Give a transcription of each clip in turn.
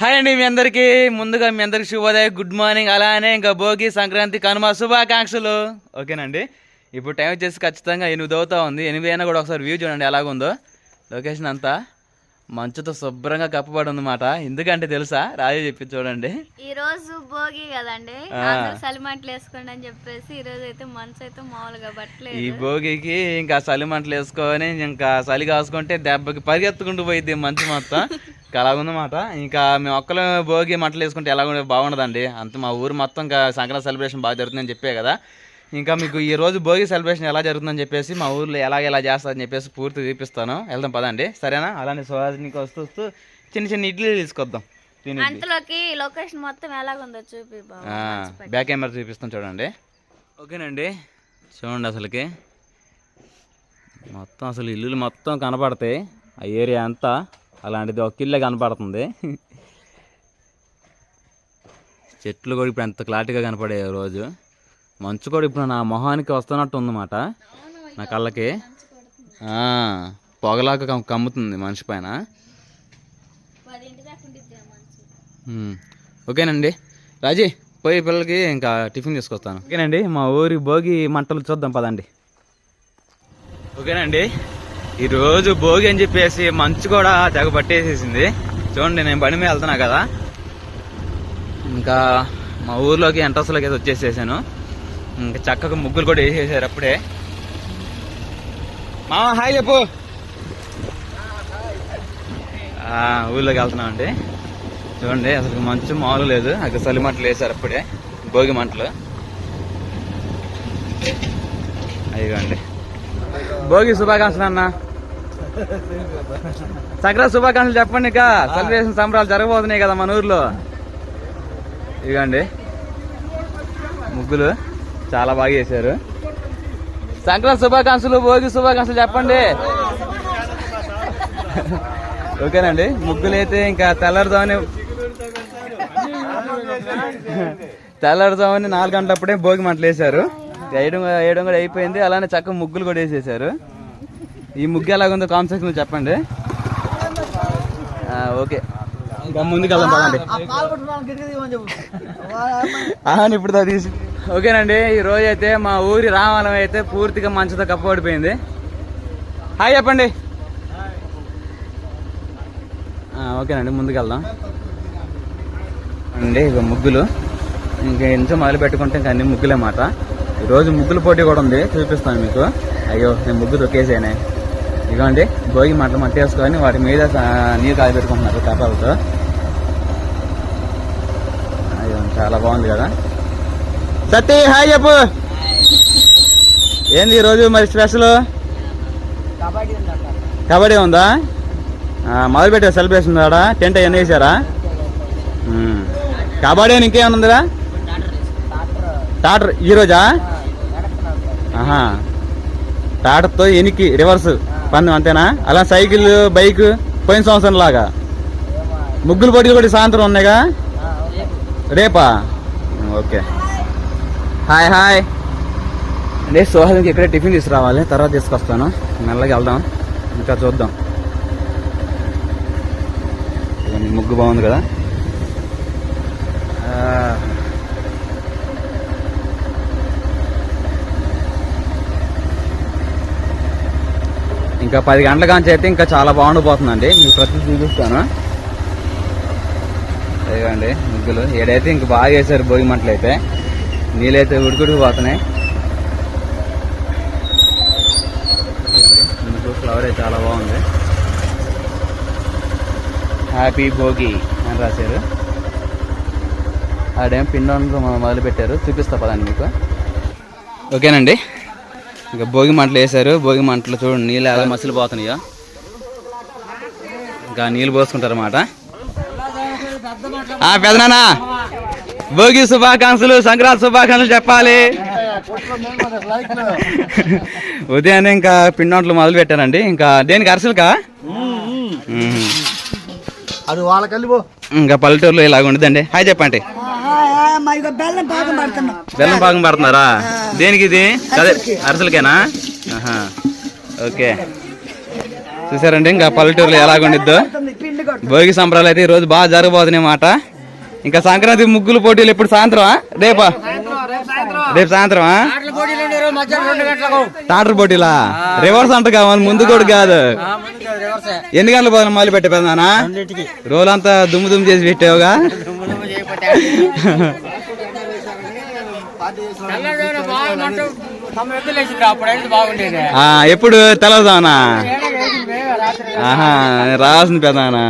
Hi అండి మీ అందరికీ. ముందుగా మీ అందరికి శుభోదయం గుడ్ మార్నింగ్. అలానే ఇంకా భోగి సంక్రాంతి కనుమ శుభాకాంక్షలు. ఓకేనండి? ఇప్పుడు టైం వచ్చేసి ఖచ్చితంగా ఎనిమిది అవుతా ఉంది. ఎనిమిది అయినా కూడా ఒకసారి వ్యూ చూడండి ఎలాగుందో. లొకేషన్ అంతా. మంచుతో శుభ్రంగా కప్పబడి ఉందన్నమాట ఎందుకంటే తెలుసా? రాజు చెప్పి చూడండి. ఈ రోజు భోగి కదండి? చలిమంటలు వేసుకోండి అని చెప్పేసి ఈ రోజు అయితే మనసు అయితే మామూలుగా ఈ పట్టలేదు భోగికి ఇంకా చలి మంటలు వేసుకొని ఇంకా చలి కాసుకుంటే దెబ్బకి పరిగెత్తుకుంటూ పోయిద్ది మంచు మొత్తం. ఇంకా అలాగుందన్నమాట. ఇంకా మేము ఒక్కరు భోగి మంటలు వేసుకుంటే ఎలా బాగుండదండి. అంత మా ఊరు మొత్తం ఇంకా సంక్రాంతి సెలబ్రేషన్ బాగా జరుగుతుందని చెప్పే కదా. ఇంకా మీకు ఈ రోజు భోగి సెలబ్రేషన్ ఎలా జరుగుతుందని చెప్పేసి మా ఊర్లో ఎలాగ ఎలా చేస్తారని చెప్పేసి పూర్తి చూపిస్తాను. వెళ్దాం పదండి. సరేనా? అలానే సుహాసినికి వస్తూ వస్తూ చిన్న చిన్న ఇడ్లీ తీసుకొద్దాం. అంతలోకి లొకేషన్ మొత్తం ఎలాగుందో చూపి. బ్యాక్ కెమెరా చూపిస్తాం చూడండి. ఓకేనండి. చూడండి అసలుకి. మొత్తం అసలు ఇల్లులు మొత్తం కనపడతాయి. ఆ ఏరియా అంతా అలాంటిది ఒక ఇల్లే కనపడుతుంది. చెట్లు కూడా ఇప్పుడు ఎంత క్లారిటీగా కనపడే రోజు. మంచు కూడా ఇప్పుడు నా మొహానికి వస్తున్నట్టు ఉందన్నమాట. నా కళ్ళకి. పొగలాగా కమ్ముతుంది మనిషి పైన. ఓకేనండి. రాజీ పోయి పిల్లలకి ఇంకా టిఫిన్ తీసుకొస్తాను. ఓకేనండి మా ఊరి భోగి మంటలు చూద్దాం పదండి. ఓకేనండి. ఈరోజు భోగి అని చెప్పేసి మంచు కూడా తెగ పట్టేసేసింది. చూడండి నేను బండి మీద వెళ్తున్నా కదా. ఇంకా మా ఊర్లోకి ఎంట్రస్లోకి అయితే వచ్చేసేసాను. ఇంకా చక్కగా ముగ్గులు కూడా వేసేసారు అప్పుడే. మామ హాయ్ చెప్పు. ఊళ్ళోకి వెళ్తున్నాం అండి చూడండి అసలు మంచు మామూలు లేదు. అక్కడ చలి మంటలు వేసారు అప్పుడే. భోగి మంటలు. అయ్యండి భోగి శుభాకాంక్షలు అన్న. సంక్రాంతి శుభాకాంక్షలు చెప్పండి ఇక సెలబ్రేషన్ సంబరాలు జరగబోతున్నాయి కదా మన ఊర్లో. ఇదిగోండి. ముగ్గులు. చాలా బాగా చేశారు. సంక్రాంతి శుభాకాంక్షలు భోగి శుభాకాంక్షలు చెప్పండి. ఓకేనండి. ముగ్గులు అయితే ఇంకా తెల్లారుదామని తెల్లారుదామని నాలుగు గంటలప్పుడే భోగి మంటలు వేశారు వేయడం వేయడం కూడా అయిపోయింది. అలానే చక్కగా ముగ్గులు కూడా వేసేసారు ఈ ముగ్గు ఎలాగుందో కాన్సెప్ట్ చెప్పండి. ఓకే. ఇంకా ముందుకు వెళ్దాం పదండి ఇప్పుడు తీసి ఓకేనండి ఈ రోజు అయితే మా ఊరి రామాలయం అయితే పూర్తిగా మంచుతో కప్పబడిపోయింది హాయ్ చెప్పండి. ఓకేనండి ముందుకెళ్దాం. అండి ఇక ముగ్గులు. ఇంకా ఇంత మొదలు పెట్టుకుంటే ఇంకా అన్ని ముగ్గులే మాట. ఈరోజు ముగ్గుల పోటీ కూడా ఉంది చూపిస్తాను మీకు. అయ్యో నేను ముగ్గు తొక్కేసానే ఇదిగోండి భోగి మంటలు మట్టేసుకొని వేసుకొని వాటి మీద నీరు కాలు పెట్టుకుంటున్నారు కపాలతో అయ్యో చాలా బాగుంది కదా. సతీ హాయ్ చెప్పు. ఏంది ఈరోజు మరి స్పెషల్ కబడ్డీ ఉందా? మొదలు పెట్టారు సెలబ్రేషన్ ఆడ? టెంట్ అవన్నీ వేసారా. కబడ్డీ అని ఉందిరా? టాటర్ ఈ రోజా? ఆహా. టాటర్తో ఎనికి రివర్స్. పందెం అంతేనా? అలా సైకిల్ బైక్ పోయిన సంవత్సరం లాగా. ముగ్గులు పోటీలు కూడా సాయంత్రం ఉన్నాయిగా? రేపా? ఓకే. Hi hi. అంటే సోహల్కి ఇక్కడే టిఫిన్ తీసుకురావాలి తర్వాత తీసుకొస్తాను. మెల్లగా వెళ్దాం. ఇంకా చూద్దాం. ముగ్గు బాగుంది కదా. ఇంకా పది గంటల కాంచి అయితే ఇంకా చాలా బాగుండిపోతుందండి. మీకు ప్రతి చూపిస్తాను. ఇదిగోండి ముగ్గులు. ఏడైతే ఇంక బాగా వేసారు భోగి మంటలు అయితే నీళ్ళైతే ఉడుకుడికి పోతున్నాయి. ఫ్లవర్ అయితే చాలా బాగుంది. హ్యాపీ భోగి అని రాశారు. ఆడేం పిండంతో మొదలు పెట్టారు చూపిస్తా పదండి మీకు. ఓకేనండి. ఇంకా భోగి మంటలు వేశారు. భోగి మంటలు చూడండి నీళ్ళు ఎలా మసిలి పోతున్నాయో ఇంకా నీళ్ళు పోసుకుంటారు అన్నమాట. ఆ పెదనానా భోగి శుభాకాంక్షలు సంక్రాంతి శుభాకాంక్షలు చెప్పాలి. ఉదయాన్నే ఇంకా పిండంట్లు మొదలు పెట్టారండి ఇంకా దేనికి అరసలుకా. అది వాళ్ళ కలిపో ఇంకా పల్లెటూరులో ఇలాగ ఉండదండి హాయ్ చెప్పండి. బెల్లం పాకం పడుతున్నారా? దేనికి ఇది? అదే అరసలకేనా. ఓకే. చూసారండి ఇంకా పల్లెటూరులో ఎలాగుండిద్దో పిండి కూడా భోగి సంబరాలు అయితే ఈ రోజు బాగా జరగబోతున్నాయి మాట ఇంకా సంక్రాంతి ముగ్గులు పోటీలు ఎప్పుడు సాయంత్రమా రేపా? రేపు సాయంత్రమా టాటర్ పోటీలా? రివర్స్ అంట కావాలి ముందు కూడా కాదు. ఎన్ని గంటల పోదాం మళ్ళీ పెట్టే పెద్దనా రోజంతా దుమ్ము దుమ్ము చేసి పెట్టావుగా? ఎప్పుడు తెలదానా ఆహా రావాల్సింది పెదానా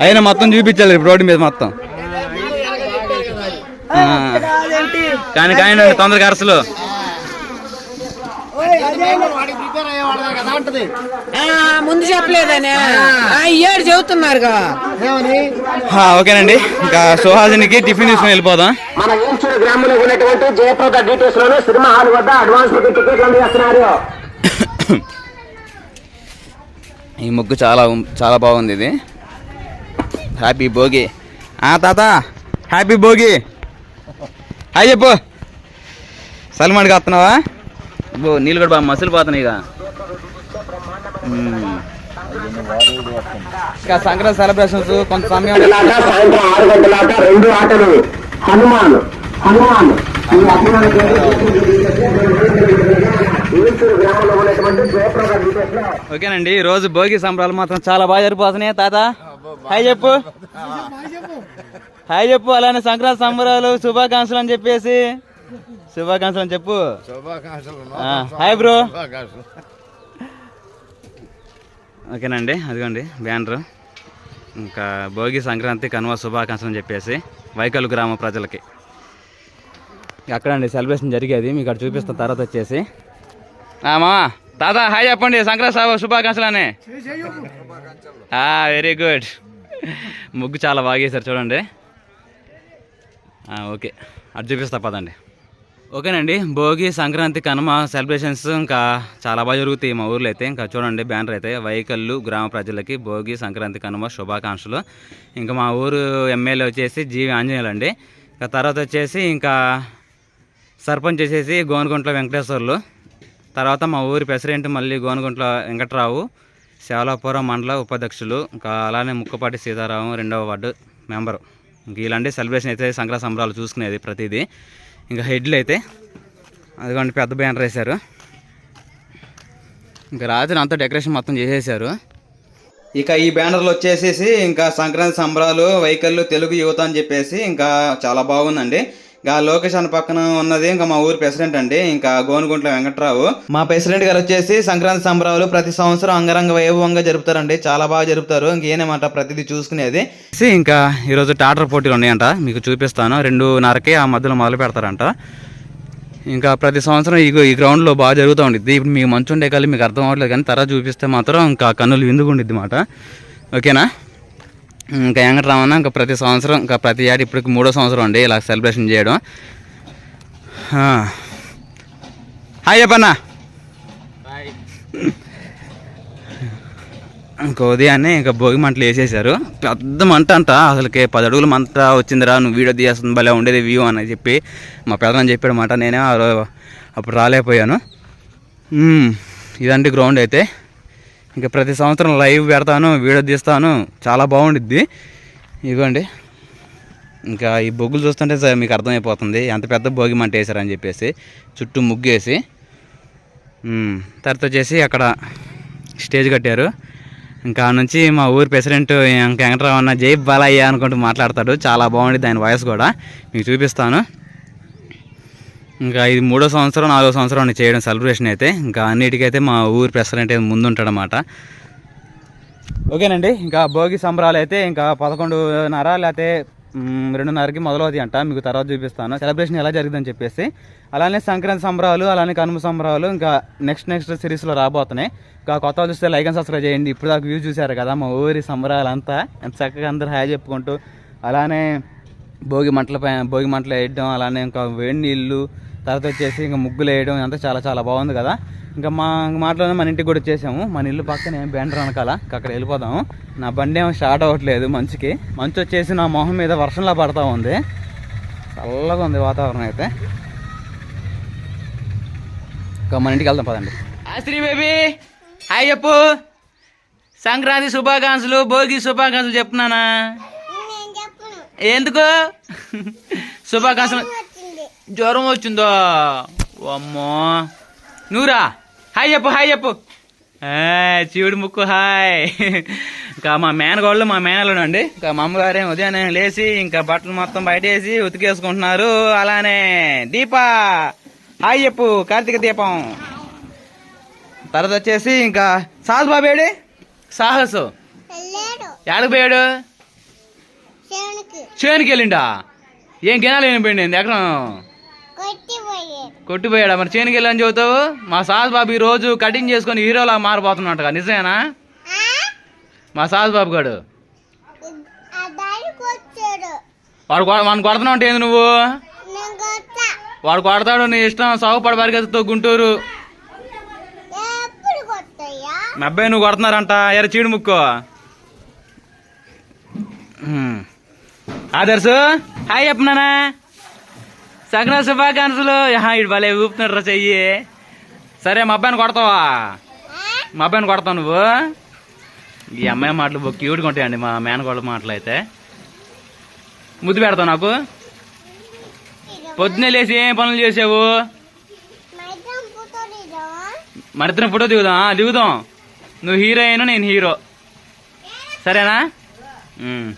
అయినా మొత్తం చూపించాలి రోడ్డు మీద మొత్తం. కానీ కానీ తొందరగా అరసలు. ముందు చెప్పలేదనే. ఈ ఏడు చెబుతున్నారుగా. ఆ, ఓకేనండి. ఇంకా సుహాసినికి టిఫిన్ తీసుకుని వెళ్ళిపోదాం. మన ఈంచూరు గ్రామంలో ఉన్నటువంటి జయప్రద డీటెయిల్స్ లోను సినిమా హాల్ వద్ద అడ్వాన్స్ టికెట్లు ఈ ముగ్గు చాలా ఉం- చాలా బాగుంది ఇది. హ్యాపీ భోగి. ఆ తాత. హ్యాపీ భోగి. హాయ్ చెప్పు. సల్మాన్కి వస్తున్నావా? బో నీళ్ళు కూడా బాగా మసులు పోతున్నాయి ఇక. ఇంకా సంక్రాంతి సెలబ్రేషన్స్ కొంత సమయం రెండు ఆటలు. హనుమాన్ హనుమాన్. ఓకేనండి ఈ రోజు భోగి సంబరాలు మాత్రం చాలా బాగా జరిపోతున్నాయి తాత హాయ్ చెప్పు. హాయ్ చెప్పు అలానే సంక్రాంతి సంబరాలు శుభాకాంక్షలు అని చెప్పేసి. శుభాకాంక్షలు అని చెప్పు. Hi bro. ఓకేనండి అదిగోండి బ్యానర్. ఇంకా భోగి సంక్రాంతి కనుమ శుభాకాంక్షలు అని చెప్పేసి వైకల్ గ్రామ ప్రజలకి. అక్కడండి సెలబ్రేషన్ జరిగేది మీకు అక్కడ చూపిస్తాను తర్వాత వచ్చేసి. మామా తాత హాయ్ చెప్పండి సంక్రాంతి శుభ- శుభాకాంక్షలు అని వెరీ గుడ్. ముగ్గు చాలా బాగా చూడండి. ఓకే. అటు చూపిస్తా పదండి. ఓకేనండి భోగి సంక్రాంతి కనుమ సెలబ్రేషన్స్ ఇంకా చాలా బాగా జరుగుతాయి మా ఊర్లో అయితే. ఇంకా చూడండి బ్యానర్ అయితే వైకల్లు గ్రామ ప్రజలకి భోగి సంక్రాంతి కనుమ శుభాకాంక్షలు. ఇంకా మా ఊరు ఎమ్మెల్యే వచ్చేసి జీవి ఆంజనేయులు అండి. ఇంకా తర్వాత వచ్చేసి ఇంకా సర్పంచ్ వచ్చేసి గోనగుంట్ల వెంకటేశ్వర్లు. తర్వాత మా ఊరి ప్రెసిడెంట్ మళ్ళీ గోనగుంట్ల వెంకట్రావు సేవలాపురం మండల ఉపాధ్యక్షులు ఇంకా అలానే ముక్కపాటి సీతారాం రెండవ వార్డు మెంబరు. ఇంక ఇలాంటి సెలబ్రేషన్ అయితే సంక్రాంతి సంబరాలు చూసుకునేది ప్రతిదీ. ఇంకా హెడ్లు అయితే అదిగోండి పెద్ద బ్యానర్ వేశారు. ఇంకా రాత్రి అంతా డెకరేషన్ మొత్తం చేసేసారు. ఇక ఈ బ్యానర్లు వచ్చేసేసి ఇంకా సంక్రాంతి సంబరాలు వైఖరులు తెలుగు యువత అని చెప్పేసి ఇంకా చాలా బాగుందండి. ఇంకా అన్న పక్కన ఉన్నది. ఇంకా మా ఊరి ప్రెసిడెంట్ అండి. ఇంకా గోనుగుంట్ల వెంకట్రావు. మా ప్రెసిడెంట్ గారు వచ్చేసి సంక్రాంతి సంబరాలు ప్రతి సంవత్సరం అంగరంగ వైభవంగా జరుపుతారండి. చాలా బాగా జరుపుతారు. ఇంకేనమాట ప్రతిదీ చూసుకునేది. ఇంకా ఈరోజు టాటర్ పోటీలు ఉన్నాయంట మీకు చూపిస్తాను. రెండున్నరకి ఆ మధ్యలో మొదలు పెడతారంట. ఇంకా ప్రతి సంవత్సరం ఈ ఈ గ్రౌండ్లో బాగా జరుగుతూ ఉండిద్ది. ఇప్పుడు మీకు మంచు ఉండే కాదు మీకు అర్థం అవ్వట్లేదు కానీ తర్వాత చూపిస్తే మాత్రం ఇంకా కన్నులు విందుకు ఉండిద్ది మాట. ఓకేనా? ఇంకా వెంకటరామన్న ఇంకా ప్రతి సంవత్సరం ఇంకా ప్రతి ఏడు ఇప్పటికి మూడో సంవత్సరం అండి ఇలా సెలబ్రేషన్ చేయడం. హాయ్ చెప్పన్నా. ఇంకా ఉదయాన్నే ఇంకా భోగి మంటలు వేసేసారు పెద్ద మంట అంట అసలుకి పది అడుగుల మంట వచ్చిందిరా నువ్వు వీడియో తీస్తుంది భలే ఉండేది వ్యూ అని చెప్పి మా పెదనాన్న చెప్పాడు మాట నేనే అప్పుడు రాలేకపోయాను. ఇదండి గ్రౌండ్ అయితే. ఇంకా ప్రతి సంవత్సరం లైవ్ పెడతాను వీడియో తీస్తాను. చాలా బాగుండిద్ది. ఇదిగోండి. ఇంకా ఈ బొగ్గులు చూస్తుంటే సార్ మీకు అర్థమైపోతుంది. ఎంత పెద్ద భోగి మంట వేసారని చెప్పేసి చుట్టూ ముగ్గేసి తర్వాత వచ్చేసి అక్కడ స్టేజ్ కట్టారు. ఇంకా నుంచి మా ఊరు ప్రెసిడెంట్ వెంకటరావు అన్న జై బాలయ్య అనుకుంటూ మాట్లాడతాడు. చాలా బాగుండిద్ది దాని వాయిస్ కూడా. మీకు చూపిస్తాను. ఇంకా ఇది మూడో సంవత్సరం నాలుగో సంవత్సరం చేయడం సెలబ్రేషన్ అయితే. ఇంకా అన్నిటికైతే మా ఊరి ప్రెసిడెంట్ అయితే ముందు ఉంటాడనమాట ఓకేనండి ఇంకా భోగి సంబరాలు అయితే ఇంకా పదకొండున్నర లేకపోతే రెండున్నరకి మొదలవుతాయి అంట. మీకు తర్వాత చూపిస్తాను. సెలబ్రేషన్ ఎలా జరిగిందని చెప్పేసి. అలానే సంక్రాంతి సంబరాలు అలానే కనుమ సంబరాలు ఇంకా నెక్స్ట్ నెక్స్ట్ సిరీస్లో రాబోతున్నాయి. ఇంకా కొత్త చూస్తే లైక్ అండ్ సబ్స్క్రైబ్ చేయండి. ఇప్పుడు దాకా వ్యూ చూసారు కదా మా ఊరి సంబరాలు అంతా ఎంత చక్కగా అందరూ హాయ్ చెప్పుకుంటూ. అలానే భోగి మంటల పై భోగి మంటలు వేయడం అలానే ఇంకా వేడి నీళ్ళు తర్వాత వచ్చేసి ఇంకా ముగ్గులు వేయడం అంతా చాలా చాలా బాగుంది కదా. ఇంకా మా మాటలోనే మన ఇంటికి కూడా వచ్చేసాము. మన ఇల్లు పక్కనే బ్యాండర్ వెనకాల. ఇంకా అక్కడ వెళ్ళిపోదాము. నా బండి ఏమో స్టార్ట్ అవ్వట్లేదు మంచుకి. మంచు వచ్చేసి నా మొహం మీద వర్షంలా పడతా ఉంది. చల్లగా ఉంది వాతావరణం అయితే. ఇంకా మన ఇంటికి వెళ్దాం పదండి. శ్రీ బేబీ హాయ్ చెప్పు. సంక్రాంతి శుభాకాంక్షలు భోగి శుభాకాంక్షలు చెప్తున్నానా? ఎందుకు? శుభాకాంక్షలు. జ్వరం వచ్చిందో? అమ్మో. నువ్వురా హాయ్ చెప్పు హాయ్ చెప్పు. చీవుడు ముక్కు హాయ్. ఇంకా మా మేనగోళ్ళు మా మేనలు అండి. ఇంకా మా అమ్మగారే ఉదయాన్నే లేచి ఇంకా బట్టలు మొత్తం బయట వేసి ఉతికేసుకుంటున్నారు. అలానే దీప హాయ్ చెప్పు కార్తీక దీపం. తర్వాత వచ్చేసి ఇంకా సాహస్ బాబేడి సాహసు. ఎక్కడికి పోయాడు? చేనుకి వెళ్ళిండా? ఏం గినాలు ఏం పోయింది ఎక్కడ? కొట్టిపోయాడా? మరి చేనుకి వెళ్ళని చెబుతావు? మా సాహస్ బాబు ఈ రోజు కటింగ్ చేసుకొని హీరోలా మారిపోతున్నట్టుగా నిజమేనా? మా సాహస్ బాబు గాడు. వాడు వాడిని కొడుతున్నావు అంటే ఏంది నువ్వు? వాడు కొడతాడు నీ ఇష్టం సాగుపడి పరిగెత్తుతో గుంటూరు. మా అబ్బాయి నువ్వు కొడుతున్నారంట ఎర చీడు ముక్కో. ఆదర్శు హాయ్ చెప్పనానా సగన శుభాకాంక్షలు. యహా, భలే ఊపుతున్నాడు చెయ్యి. సరే మా అబ్బాయిని కొడతావా? మా అబ్బాయిని కొడతావు నువ్వు? ఈ అమ్మాయి మాటలు క్యూట్గా ఉంటాయండి మా మేనగోళ్ళ మాటలు అయితే. ముద్దు పెడతావు నాకు? పొద్దున్నే లేచి ఏం పనులు చేసావు? మరిద్దరం ఫోటో దిగుదాం. దిగుదాం. నువ్వు హీరోయిన్ నేను హీరో. సరేనా? ఉమ్.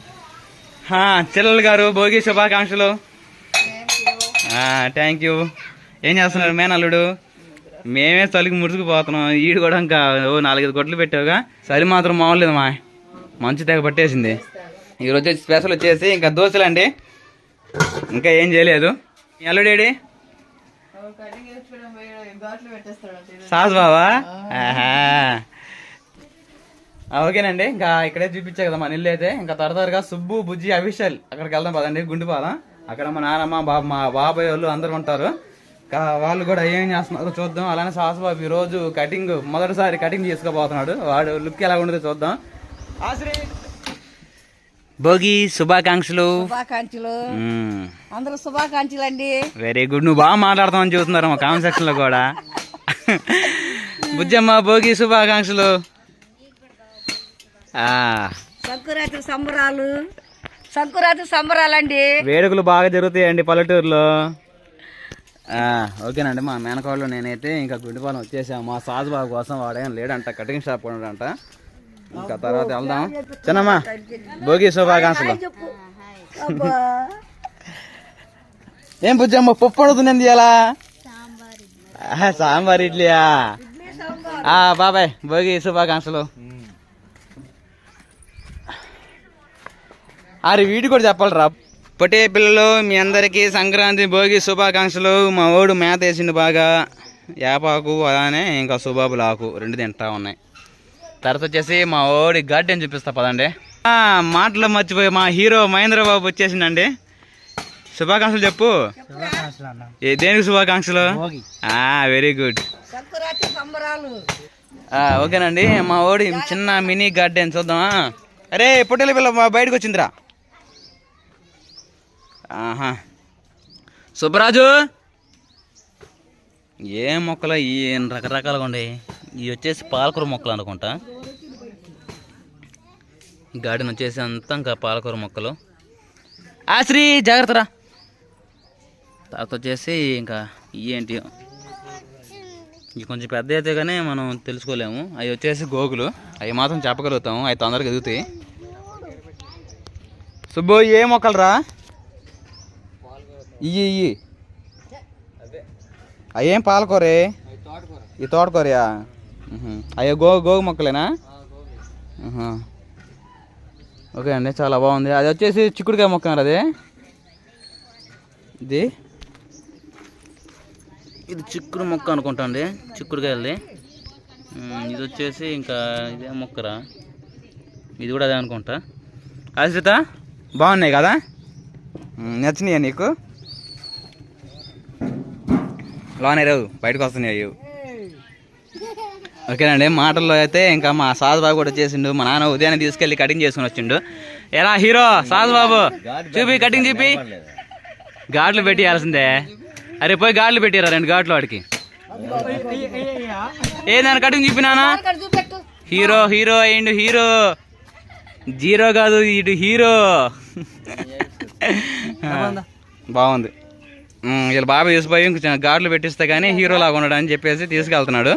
చిల్లలు గారు భోగి శుభాకాంక్షలు. థ్యాంక్ యూ ఏం చేస్తున్నారు మేనల్లుడు? మేమే చలికి ముడుచుకుపోతున్నాం ఈడు కూడా ఇంకా ఓ నాలుగైదు కొట్లు పెట్టావుగా. చలి మాత్రం మామూలేదు మా. మంచి తెగ పట్టేసింది. ఈరోజు వచ్చేసి స్పెషల్ వచ్చేసి ఇంకా దోశలండి. ఇంకా ఏం చేయలేదు. అల్లుడేడి సాస్ బావా? ఓకేనండి. ఇంకా ఇక్కడే చూపించా కదా మన ఇల్లు అయితే. ఇంకా త్వర త్వరగా సుబ్బు బుజ్జి అఫీషియల్ అక్కడికి వెళ్దాం పదండి గుండిపోదాం అక్కడ మా నాన్నమ్మ బాబు మా బాబాయ్ వాళ్ళు అందరూ ఉంటారు. వాళ్ళు కూడా ఏం చేస్తున్నారో చూద్దాం. అలానే సాస్ బాబు ఈ రోజు కటింగ్ మొదటిసారి కటింగ్ చేసుకోబోతున్నాడు వాడు లుక్ ఎలా ఉండదో చూద్దాం. ఆశ్రీ. భోగి శుభాకాంక్షలు. శుభాకాంక్షలు. అందరూ శుభాకాంక్షలు అండి వెరీ గుడ్. నువ్వు బాగా మాట్లాడతామని చూస్తున్నారు మా కామెంట్ సెక్షన్లో కూడా. బుజ్జమ్మ భోగి శుభాకాంక్షలు. ఆ, సంకురాత్రి సంబరాలు. సంకురాత్రి సంబరాలండి. వేడుకలు బాగా జరుగుతాయండి పల్లెటూరులో. ఆ, ఓకేనండి మా మేనకోళ్ళు నేనైతే ఇంకా గుండిపాలెం వచ్చేసాం మా సాజు బాబు కోసం వాడేం లేడంట కటింగ్ షాప్ ఉన్నాడంట ఇంకా తర్వాత వెళ్దాం. చిన్నమ్మా భోగి శుభాకాంక్షలు. అబ్బా. ఏం బుజ్జమ్మ పప్పు అడుగుతుంది ఎలా సాంబార్ ఇడ్లీయా? ఆ బాబాయ్ భోగి శుభాకాంక్షలు. అరే వీడి కూడా చెప్పాలరా పొట్టే పిల్లలు మీ అందరికీ సంక్రాంతి భోగి శుభాకాంక్షలు. మా ఓడు మేత వేసిండు బాగా. యాపాకు అలానే ఇంకా సుబాబులు ఆకు రెండు తింటా ఉన్నాయి. తర్వాత వచ్చేసి మా ఓడి గార్డెన్ చూపిస్తా పదండి. ఆ, మాటలు మర్చిపోయి మా హీరో మహేంద్ర బాబు వచ్చేసిండండి. శుభాకాంక్షలు చెప్పు. ఏ దేనికి శుభాకాంక్షలు? వెరీ గుడ్ ఓకేనండి. మా ఓడి చిన్న మినీ గార్డెన్ చూద్దామా? అరే పొట్టేల పిల్ల మా బయటకు వచ్చిందిరా. ఆహా. సుబ్బరాజు! ఏ మొక్కలు ఈ రకరకాలుగా ఉన్నాయి? ఇవి వచ్చేసి పాలకూర మొక్కలు అనుకుంటా. గార్డెన్ వచ్చేసి అంతా ఇంకా పాలకూర మొక్కలు. ఆశ్రీ జాగ్రత్తరా తర్వాత వచ్చేసి ఇంకా ఏంటి? ఇవి కొంచెం పెద్ద అయితే కానీ మనం తెలుసుకోలేము. అవి వచ్చేసి గోగులు. అవి మాత్రం చెప్పగలుగుతాము. అవి తొందరగా ఎదుగుతాయి. సుబ్బు ఏ మొక్కలు రా? ఇయ్యి ఇయ్యి. అయ్యేం పాలకూరే? ఈ తోటకూరయా. అయ్యో గో గోగు మొక్కలేనా. ఓకే అండి చాలా బాగుంది. అది వచ్చేసి చిక్కుడుకాయ మొక్క అది? ఇది? ఇది చిక్కుడు మొక్క అనుకుంటా అండి చిక్కుడుకాయలది. ఇది వచ్చేసి ఇంకా ఇదే మొక్కరా? ఇది కూడా అదే అనుకుంటా. ఆశ్రిత బాగున్నాయి కదా? నచ్చినాయా నీకు? లోనే రావు బయటకు వస్తున్నాయి ఓకేనండి మాటల్లో అయితే ఇంకా మా సాధు బాబు కూడా చేసిండు మా నాన్న ఉదయాన్నే తీసుకెళ్ళి కటింగ్ చేసుకుని వచ్చిండు. ఎలా హీరో సాధు బాబు చూపి కటింగ్ చూపి. ఘాట్లు పెట్టియాల్సిందే. అరే పోయి ఘాట్లు పెట్టిరా రెండు ఘాట్లు వాడికి. ఏ దాని కటింగ్ చూపినానా హీరో హీరో అయిండు హీరో. జీరో కాదు ఇటు హీరో. బాగుంది. వీళ్ళ బాబు తీసిపోయి ఇంకొంచెం గాడ్లు పెట్టిస్తే కానీ హీరోలాగా ఉన్నాడు అని చెప్పేసి తీసుకెళ్తున్నాడు.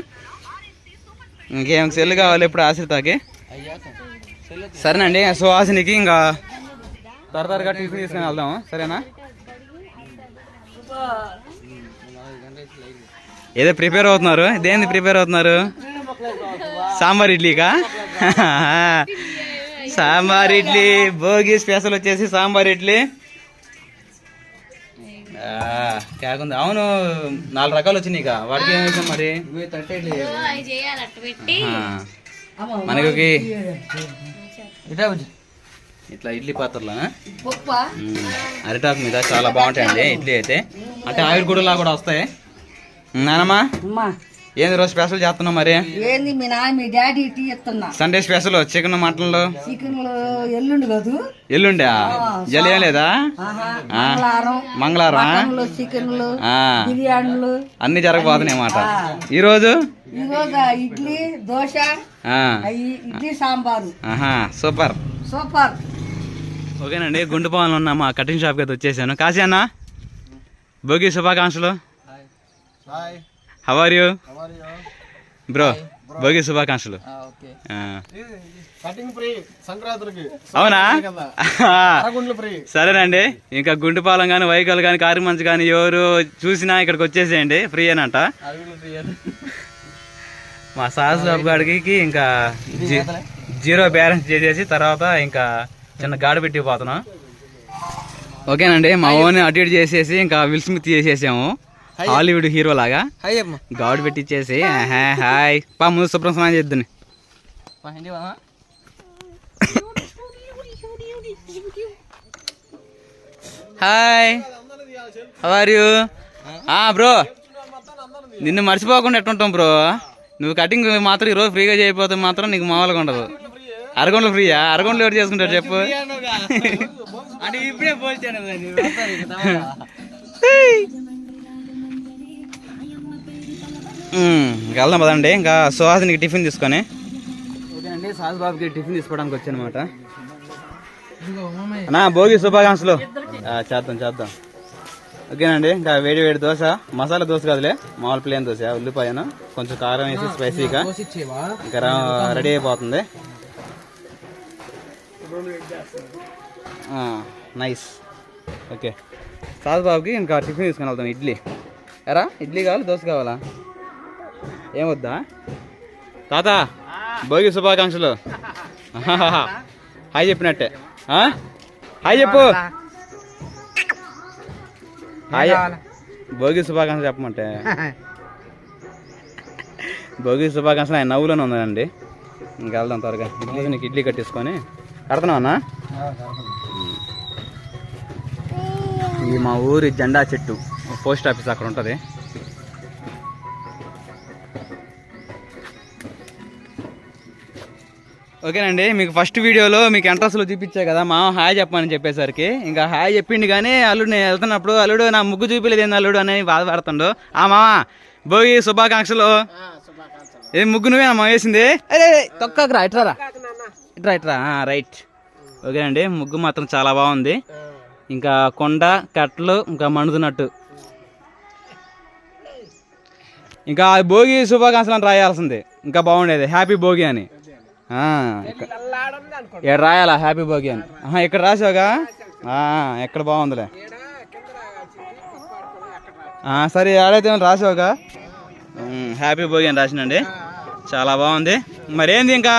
ఇంకేం సెల్ కావాలి ఇప్పుడు ఆశ్రితకి? సరేనండి సుహాసినికి ఇంకా తరతరగా త్వరగా టిఫిన్ తీసుకొని వెళ్దాం సరేనా? ఏదో ప్రిపేర్ అవుతున్నారు. దేని ప్రిపేర్ అవుతున్నారు? సాంబార్ ఇడ్లీకా? సాంబార్ ఇడ్లీ భోగి స్పెషల్ వచ్చేసి సాంబార్ ఇడ్లీ. కాకుంది. అవును నాలుగు రకాలు వచ్చినాయి ఇక. వాటికి ఏం వేసాం మరి? మనకి ఇట్లా ఇడ్లీ పాత్రలో? పప్ప? అరిటాకు మీద చాలా బాగుంటాయండి ఇడ్లీ అయితే. అంటే ఆవిరి గుడిలా కూడా వస్తాయి. నానమ్మా? ఏంది రోజు స్పెషల్ చేస్తున్నావు మరి? ఏంది మీ నాన్న మీ డాడీ టీ ఇస్తున్నా. సండే స్పెషల్ చికెన్ మటన్లు? చికెన్లు ఎల్లుండి కాదు. ఎల్లుండా? జలి ఏం లేదా? మంగళవారం చికెన్లు ఆ, బిర్యానీలు అన్ని జరగబోతున్నాయి అన్నమాట. ఈరోజు ఈరోజు ఇడ్లీ దోశ ఇడ్లీ సాంబారు. సూపర్. సూపర్. ఓకేనండి గుండు పవన్లో ఉన్న మా కటింగ్ షాప్కి అయితే వచ్చేసాను. కాశీ అన్న భోగి శుభాకాంక్షలు. హవర్ యూ బ్రో భోగి శుభాకాంక్షలు. ఫ్రీ సంక్రాంతికి. అవునా? ఫ్రీ సరేనండి. ఇంకా గుంటుపాలెం కానీ వైకల్ కానీ కారిమంచి కానీ ఎవరు చూసినా ఇక్కడికి వచ్చేసేయండి. ఫ్రీ అనంట. మా సాహస్ బాబు గారికి ఇంకా జీరో బ్యాలెన్స్ చేసేసి తర్వాత ఇంకా చిన్న గాడి పెట్టి పోతున్నాం. ఓకేనండి మా ఓన్ అటు ఇటు చేసేసి ఇంకా విల్ స్మిత్ చేసేసాము. హాలీవుడ్ హీరో లాగా? గాడ్ పెట్టించేసి ఆహా, హాయ్. పా ముందు శుభ్రం స్నానం చేద్దని. హాయ్. Are you bro. నిన్ను మర్చిపోకుండా ఎట్టుంటాం బ్రో? నువ్వు కటింగ్ మాత్రం ఈరోజు ఫ్రీగా చేయకపోతే మాత్రం నీకు మామూలుగా ఉండదు. అరగొండలు ఫ్రీయా? అరగొండలు ఎవరు చేసుకుంటారు చెప్పు. అంటే ఇప్పుడే వెళ్దాం పదండి. ఇంకా సుహాసినికి టిఫిన్ తీసుకొని. ఓకేనండి సాహస్ బాబుకి టిఫిన్ తీసుకోవడానికి వచ్చానమాట. నా భోగి శుభాకాంక్షలు. ఆ, చేద్దాం చేద్దాం. ఓకేనండి ఇంకా వేడి వేడి దోశ మసాలా దోశ కాదులే మామూలు ప్లేన్ దోశ ఉల్లిపాయను కొంచెం కారం వేసి స్పైసీగా ఇంకా రెడీ అయిపోతుంది. ఆ, నైస్ ఓకే. సాధు బాబుకి ఇంకా టిఫిన్ తీసుకుని వెళ్తాం ఇడ్లీ. ఎరా ఇడ్లీ కావాలి దోశ కావాలా? ఏం వద్దా తాత భోగి శుభాకాంక్షలు. హాయ్ చెప్పినట్టే? హాయ్ చెప్పు. హాయ్. భోగి శుభాకాంక్షలు చెప్పమంటే. భోగి శుభాకాంక్షలు ఆయన నవ్వులోనే ఉందండి ఇంకా వెళ్దాం త్వరగా. ఇడ్లీ నీకు ఇడ్లీ కట్టేసుకొని. కడుతున్నావు అన్నా? ఈ మా ఊరి జెండా చెట్టు పోస్ట్ ఆఫీస్ అక్కడ ఉంటుంది. ఓకేనండి మీకు ఫస్ట్ వీడియోలో మీకు ఎంట్రస్లో చూపించా కదా మా హాయ్ చెప్పమని చెప్పేసరికి. ఇంకా హాయ్ చెప్పిండు కానీ అల్లుడు నేను వెళ్తున్నప్పుడు అల్లుడు నా ముగ్గు చూపించలేదు ఏంది అల్లుడు అని బాధపడుతుండు ఆ మామ భోగి శుభాకాంక్షలు. ఏ ముగ్గు నువ్వే అమ్మ వేసింది? అరే తొక్కరా ఇట్రా ఇట్రా ఇట్రా రైట్. ఓకేనండి ముగ్గు మాత్రం చాలా బాగుంది. ఇంకా కొండ కట్టలు ఇంకా మండుతున్నట్టు. ఇంకా భోగి శుభాకాంక్షలు అని రాయాల్సింది. ఇంకా బాగుండేది. హ్యాపీ భోగి అని. ఇక్కడ రాయాలా? హ్యాపీ భోగి అని. ఇక్కడ రాసావుగా? ఎక్కడ బాగుందిలే. సరే ఆడైతే రాసావుగా? హ్యాపీ భోగి అని రాసినండి. చాలా బాగుంది. మరి ఏంది ఇంకా?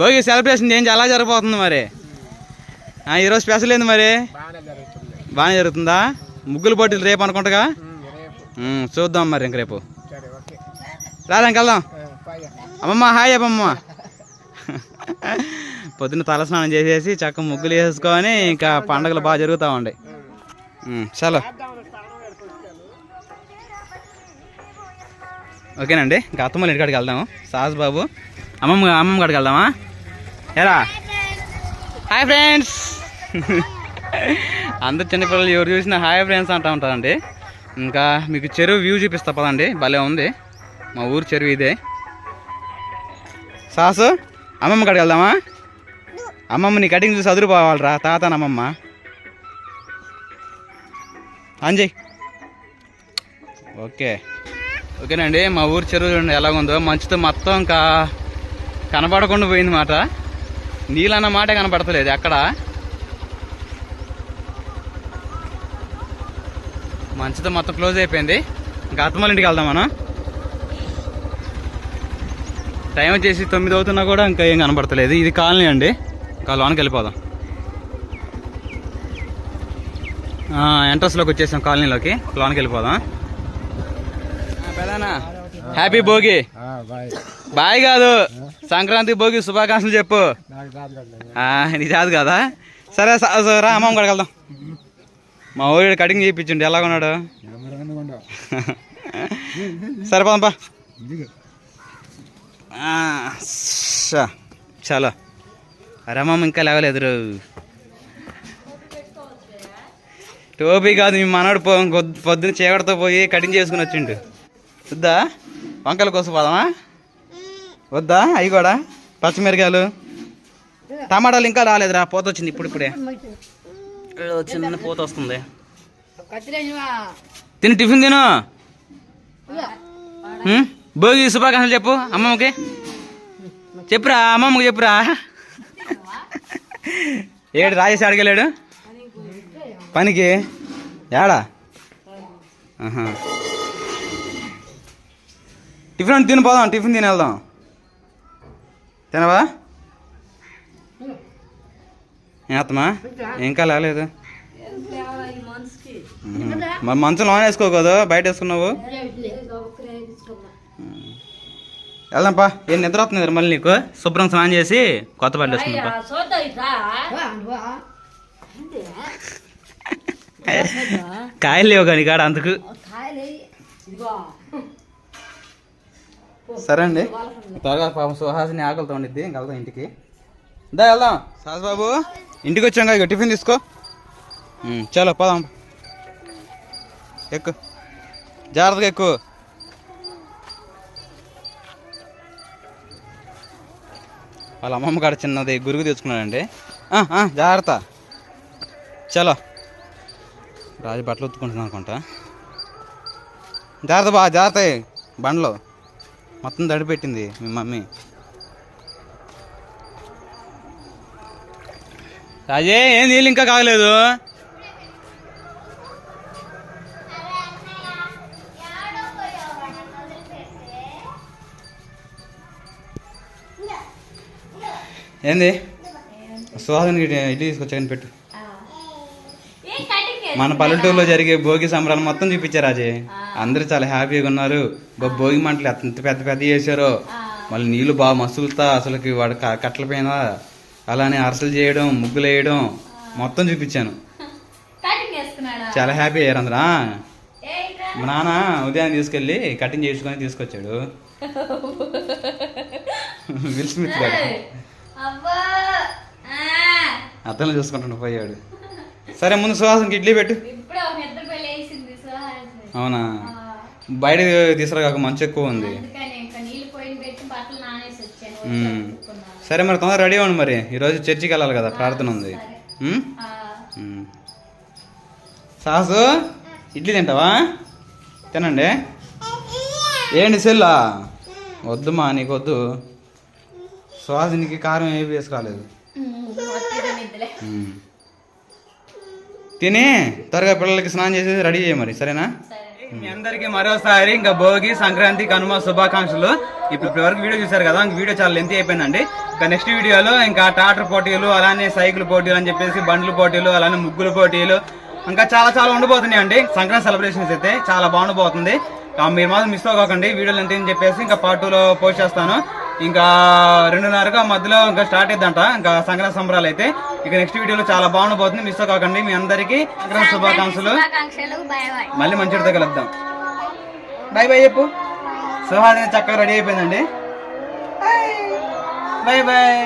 భోగి సెలబ్రేషన్ ఏం చాలా జరిగిపోతుంది మరి. ఈరోజు స్పెషల్ ఏంది మరి? బాగానే జరుగుతుందా. ముగ్గులు పోటీలు రేపు అనుకుంటగా? చూద్దాం మరి ఇంక రేపు. రాదా వెళ్దాం. అమ్మమ్మ హాయ్ అమ్మమ్మ. పొద్దున్న తలస్నానం చేసేసి చక్క ముగ్గులు వేసుకొని ఇంకా పండగలు బాగా జరుగుతూ ఉండే. చలో. ఓకేనండి ఇంకా అత్తమ్మ ఇంటికాడికి వెళ్దాము. సాహస్ బాబు. అమ్మమ్మ అమ్మమ్మ కాడికి వెళ్దామా? ఎరా హాయ్ ఫ్రెండ్స్. అందరు చిన్నపిల్లలు ఎవరు చూసినా హాయ్ ఫ్రెండ్స్ అంటూ ఉంటారండి. ఇంకా మీకు చెరువు వ్యూ చూపిస్తా పదండి భలే ఉంది. మా ఊరు చెరువు ఇదే. సాసు అమ్మమ్మ కాడికి వెళ్దామా? అమ్మమ్మ నీ కటింగ్ చూసి అదురుపోవాలరా తాత అమ్మమ్మ అంజయ్. ఓకే. ఓకేనండి మా ఊరు చెరువు చూడండి ఎలాగుందో. మంచుతో మొత్తం ఇంకా కనపడకుండా పోయింది మాట నీళ్ళన్న మాట కనపడతలేదు ఎక్కడ? మంచుతో మొత్తం క్లోజ్ అయిపోయింది. ఇంకా అత్తమ్మల ఇంటికి వెళ్దాం మనం టైం వచ్చేసి తొమ్మిది అవుతున్నా కూడా ఇంకా ఏం కనపడతలేదు ఇది కాలనీ అండి. ఇంకా లోనికి వెళ్ళిపోదాం. ఎంట్రన్స్లోకి వచ్చేసాం కాలనీలోకి. లోనికి వెళ్ళిపోదాం. పెదానా హ్యాపీ భోగి. బాయ్. కాదు. సంక్రాంతి భోగి శుభాకాంక్షలు చెప్పు. కదా. నీ రాదు కదా? సరే రా అమ్మమ్మ కాడికి వెళ్దాం. మా ఊరి కటింగ్ చేయించండి. ఎలా ఉన్నాడు సరే పదంపా. చాలా. అరే అమ్మమ్మ ఇంకా లేవలేదు. టోపీ కాదు మీ మనోడు పో పొద్దు- పొద్దున్న చీకటితో పోయి కటింగ్ చేసుకుని వచ్చిండు. వద్దా? వంకల కోసం పోదామా? వద్దా? అవి కూడా. పచ్చిమిరకాయలు. టమాటాలు ఇంకా రాలేదురా పోత వచ్చింది ఇప్పుడు ఇప్పుడే. చిన్న పోత వస్తుంది. తిని టిఫిన్ తిను? భోగి శుభాకాంక్షలు చెప్పు అమ్మమ్మకి. చెప్పురా అమ్మమ్మకి చెప్పురా. ఏడు రాజేసి అడగలేడు పనికి? ఏడా. టిఫిన్ తిని పోదాం టిఫిన్ తిని వెళ్దాం. తినవా? ఏం అత్తమా ఇంకా లేలేదు ఉహు. మరి మంచం లోన్ వేసుకో కదా బయట వేసుకున్నావు. వెళ్దాంపా. ఏం నిద్ర వస్తుంది కదా మళ్ళీ నీకు? శుభ్రం స్నానం చేసి కొత్త బట్టలు వేసుకుందాం కాయలు లేవు కానీ కాడ అంతకు సరే అండి. త్వరగా పాపం సుహాసిని ఆకలితో ఉండిద్ది. ఇంక వెళ్దాం ఇంటికి. దా వెళ్దాం. సాస్ బాబు ఇంటికి వచ్చాక ఇక టిఫిన్ తీసుకో. చలో పోదాం. ఎక్కు. జాగ్రత్తగా ఎక్కు. వాళ్ళ అమ్మమ్మ కాడ చిన్నది గురుగు తెచ్చుకున్నాడండి. జాగ్రత్త. చలో. రాజు బట్టలు ఉత్తుకుంటున్నాను అనుకుంటా. జాగ్రత్త బా జాగ్రత్త బండ్లో. మొత్తం దడి పెట్టింది మీ మమ్మీ. రాజే ఏం నీళ్ళు ఇంకా కాగలేదు? ఏంది? సుహాసిని ఇడ్లీ తీసుకొచ్చాను పెట్టు. మన పల్లెటూరులో జరిగే భోగి సంబరాలు మొత్తం చూపించారు రాజే. అందరూ చాలా హ్యాపీగా ఉన్నారు. భోగి మంటలు ఎంత పెద్ద పెద్ద చేశారో. మళ్ళీ నీళ్ళు బాగా మసులుతా అసలుకి వాడు కట్టల పైన అలానే అరసలు చేయడం ముగ్గులు వేయడం మొత్తం చూపించాను. చాలా హ్యాపీ అయ్యారు అందరూ. మా నాన్న ఉదయం తీసుకెళ్ళి కటింగ్ చేసుకొని తీసుకొచ్చాడు. విల్ స్మిత్ గారు. అతను చూసుకుంటాను పోయాడు సరే ముందు సుహాసన్కి ఇడ్లీ పెట్టు. అవునా? బయట తీసుకురాక మంచు ఎక్కువ ఉంది. సరే మరి తొందరగా రెడీ అవ్వండి మరి. ఈరోజు చర్చికి వెళ్ళాలి కదా ప్రార్థన ఉంది. సాసు ఇడ్లీ తింటావా? తినండి. ఏంటి సెల్లా? వద్దుమా నీకు వద్దు సుహాసినికి కారం ఏమి వేసుకోలేదు. తిని త్వరగా పిల్లలకి స్నానం చేసి రెడీ చేయ మరి సరేనా? సరే. మీ అందరికి మరోసారి ఇంకా భోగి సంక్రాంతి కనుమ శుభాకాంక్షలు. ఇప్పుడు ఇప్పటివరకు వీడియో చూసారు కదా ఇంక వీడియో చాలా లెంత్ అయిపోయిందండి. ఇంకా నెక్స్ట్ వీడియోలో ఇంకా టాటర్ పోటీలు అలానే సైకిల్ పోటీలు అని చెప్పేసి బండ్ల పోటీలు అలానే ముగ్గుల పోటీలు ఇంకా చాలా చాలా ఉండబోతున్నాయి అండి సంక్రాంతి సెలబ్రేషన్స్ అయితే చాలా బాగుండబోతుంది. ఆ, మీరు మాత్రం మిస్ అవ్వకండి. వీడియోలు ఎంత అని చెప్పేసి ఇంకా పార్ట్ టూలో పోస్ట్ చేస్తాను. ఇంకా రెండున్నరగా మధ్యలో ఇంకా స్టార్ట్ అయిద్దంట. ఇంకా సంక్రాంతి సంబరాలు అయితే. ఇక నెక్స్ట్ వీడియోలో చాలా బాగుండబోతుంది మిస్ అవ్వకండి మీ అందరికీ సంక్రాంతి శుభాకాంక్షలు. మళ్ళీ మంచితో కలుద్దాం. బాయ్ బాయ్ చెప్పు. సుహాదిని చక్కగా రెడీ అయిపోయిందండి. బాయ్. బాయ్.